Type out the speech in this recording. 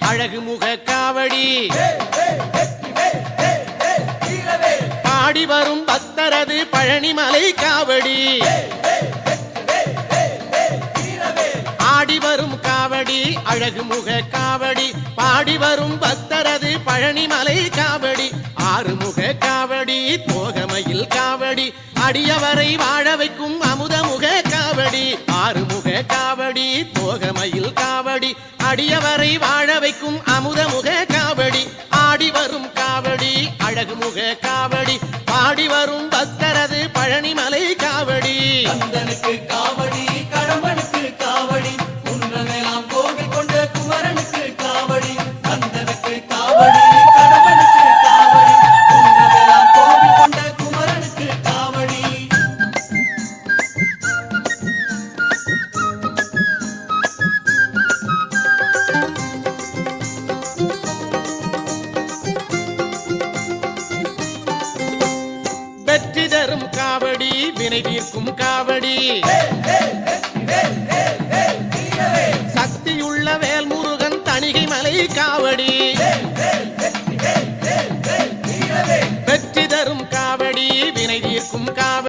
அழகு முக காவடி. பாடி வரும் பக்தரது பழனிமலை காவடி. ஆடி வரும் காவடி அழகு முக காவடி. பாடி வரும் பக்தரது பழனிமலை காவடி. ஆறுமுக காவடி போகமையில் காவடி. அடியவரை வாழ வைக்கும் அமுதமுக காவடி. ஆறுமுக காவடி போகமையில் காவடி. அடியவரை வாழ வைக்கும் அமுதமுக காவடி. ஆடி வரும் காவடி அழகு முக காவடி. பாடி வரும் பக்தரது பழனிமலை காவடி. காவடி வினை தீர்க்கும் காவடி. சக்தியுள்ள வேல் முருகன் தணிகை மலை காவடி. வெற்றி தரும் காவடி வினை தீர்க்கும் காவடி.